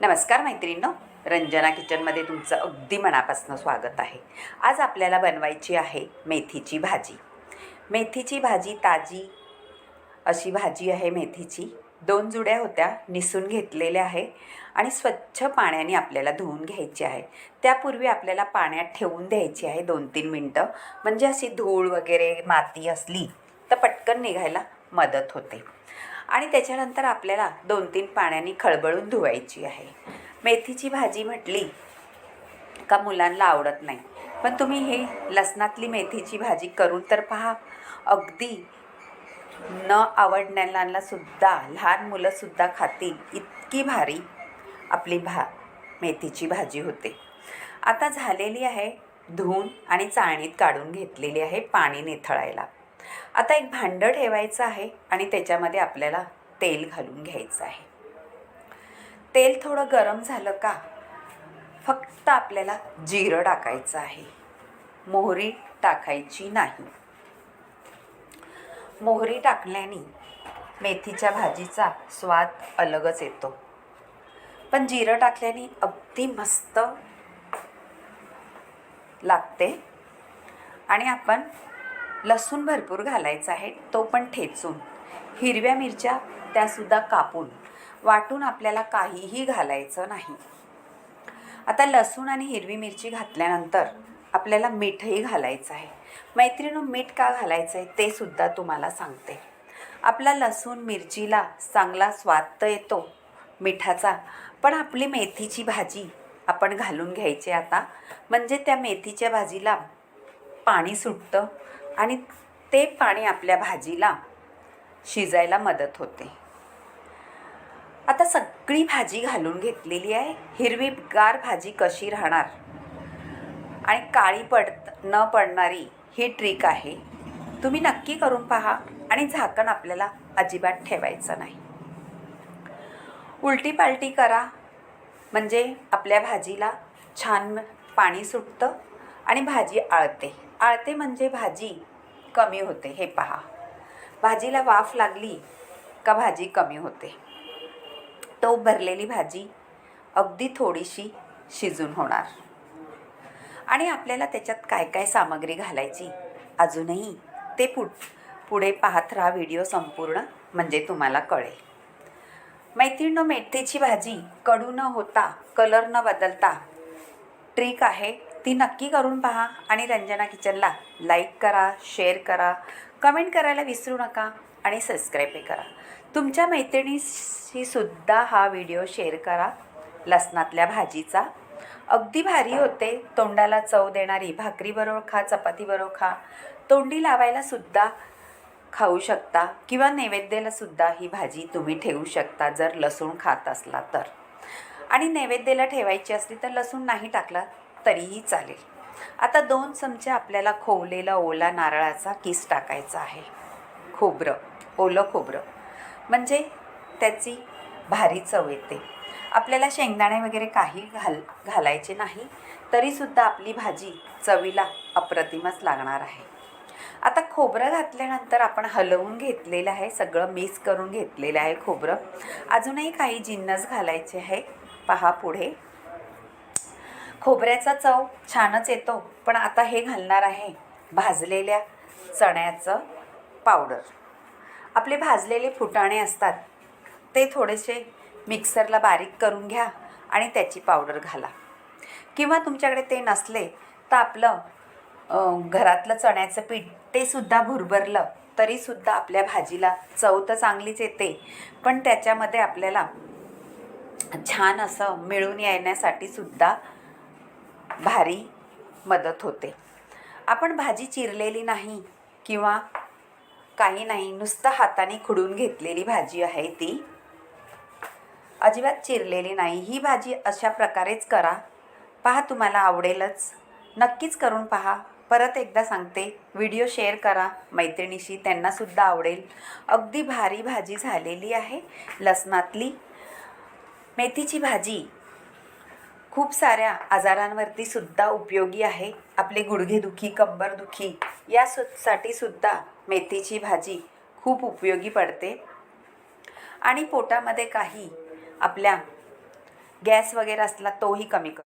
नमस्कार मैत्रिणींनो रंजना किचनमध्ये तुमचं अगदी मनापासून स्वागत आहे. आज आपल्याला बनवायची आहे मेथीची भाजी. मेथीची भाजी ताजी अशी भाजी आहे मेथीची. दोन जुड्या होत्या निसून घेतलेल्या आहे आणि स्वच्छ पाण्याने आपल्याला धुवून घ्यायची आहे. त्यापूर्वी आपल्याला पाण्यात ठेवून द्यायची आहे दोन तीन मिनटं. म्हणजे अशी धूळ वगैरे माती असली तर पटकन निघायला मदत होते. आणि त्याच्यानंतर आपल्याला दोन तीन पाण्याने खळबळून धुवायची आहे. मेथीची भाजी म्हटली का मुलांना आवडत नाही. पण तुम्ही हे लसणातली मेथीची भाजी करून तर पहा. अगदी न आवडणाऱ्यांना सुद्धा लहान मुलंसुद्धा खातील इतकी भारी आपली भा मेथीची भाजी होते. आता झालेली आहे धुवून आणि चाळणीत काढून घेतलेली आहे पाणी निथळायला. आता एक भांडं ठेवायचं आहे आणि त्याच्यामध्ये आपल्याला तेल घालून घ्यायचं आहे. तेल थोडं गरम झालं का फक्त आपल्याला जिरं टाकायचं आहे. मोहरी टाकायची नाही. मोहरी टाकल्याने मेथीच्या भाजीचा स्वाद अलगच येतो. पण जिरं टाकल्याने अगदी मस्त लागते. आणि आपण लसूण भरपूर घालायचा आहे तो पण ठेचून. हिरव्या मिरच्या त्यासुद्धा कापून. वाटून आपल्याला काहीही घालायचं नाही. आता लसूण आणि हिरवी मिरची घातल्यानंतर आपल्याला मीठही घालायचं आहे. मैत्रिणी मीठ का घालायचं आहे ते सुद्धा तुम्हाला सांगते. आपला लसूण मिरचीला चांगला स्वाद तर येतो मिठाचा. पण आपली मेथीची भाजी आपण घालून घ्यायची आता. म्हणजे त्या मेथीच्या भाजीला पाणी सुटतं आणि ते पाणी आपल्या भाजीला शिजायला मदत होते. आता सगळी भाजी घालून घेतलेली आहे. हिरवीगार भाजी कशी राहणार? आणि काळी पड न पडणारी ही ट्रिक आहे. तुम्ही नक्की करून पहा आणि झाकण आपल्याला अजिबात ठेवायचं नाही. उलटी पालटी करा. म्हणजे आपल्या भाजीला छान पाणी सुटतं आणि भाजी आळते. आळते म्हणजे भाजी कमी होते हे पहा. भाजीला वाफ लागली का भाजी कमी होते? तो भरलेली भाजी अगदी थोडीशी शिजून होणार. आणि आपल्याला त्याच्यात काय काय सामग्री घालायची? अजूनही ते पुढ पुढे पाहत राहा व्हिडिओ संपूर्ण म्हणजे तुम्हाला कळेल. मैत्रीण मेथीची भाजी कडू न होता कलर न बदलता ट्रिक आहे. ती नक्की करून पहा आणि रंजना किचनला लाईक करा शेअर करा कमेंट करायला विसरू नका आणि सबस्क्राईबही करा. तुमच्या मैत्रिणीशी सुद्धा हा व्हिडिओ शेअर करा. लसणातल्या भाजीचा. अगदी भारी होते. तोंडाला चव देणारी भाकरीबरोबर खा चपातीबरोबर खा तोंडी लावायला सुद्धा खाऊ शकता किंवा नैवेद्याला सुद्धा ही भाजी तुम्ही ठेवू शकता जर लसूण खात असला तर. आणि नैवेद्याला ठेवायची असली तर लसूण नाही टाकला तरीही चालेल. आता दोन चमचे आपल्याला खोवलेला ओला नारळाचा किस टाकायचा आहे. खोबरं ओलं खोबरं. म्हणजे त्याची भारी चव येते. आपल्याला शेंगदाणे वगैरे काही घाल घालायचे नाही तरीसुद्धा आपली भाजी चवीला अप्रतिमच लागणार आहे. आता खोबरं घातल्यानंतर आपण हलवून घेतलेलं आहे सगळं मिक्स करून घेतलेलं आहे खोबरं. अजूनही काही जिन्नस घालायचे आहे. पहा पुढे. खोबऱ्याचा चव छानच येतो पण आता हे घालणार आहे भाजलेल्या चण्याचं पावडर. आपले भाजलेले फुटाणे असतात ते थोडेसे मिक्सरला बारीक करून घ्या आणि त्याची पावडर घाला. किंवा तुमच्याकडे ते नसले तर आपलं घरातलं चण्याचं पीठ ते सुद्धा भुरभरलं तरीसुद्धा आपल्या भाजीला चव तर चांगलीच येते पण त्याच्यामध्ये आपल्याला छान असं मिळून येण्यासाठी सुद्धा भारी मदत होते. आपण भाजी चिरलेली नाही किंवा काही नाही नुसतं हाताने खुडून घेतलेली भाजी आहे ती. अजिबात चिरलेली नाही. ही भाजी अशा प्रकारेच करा. पहा तुम्हाला आवडेलच. नक्कीच करून पहा. परत एकदा सांगते व्हिडिओ शेअर करा. मैत्रिणीशी त्यांनासुद्धा आवडेल. अगदी भारी भाजी झालेली आहे लसणातली. मेथीची भाजी खूप साऱ्या आजारांवरती सुद्धा उपयोगी आहे आपले गुडघेदुखी कंबरदुखी या सु साठी सुद्धा मेथीची भाजी खूप उपयोगी पडते. आणि पोटामध्ये काही आपल्या गॅस वगैरे असला तोही कमी कर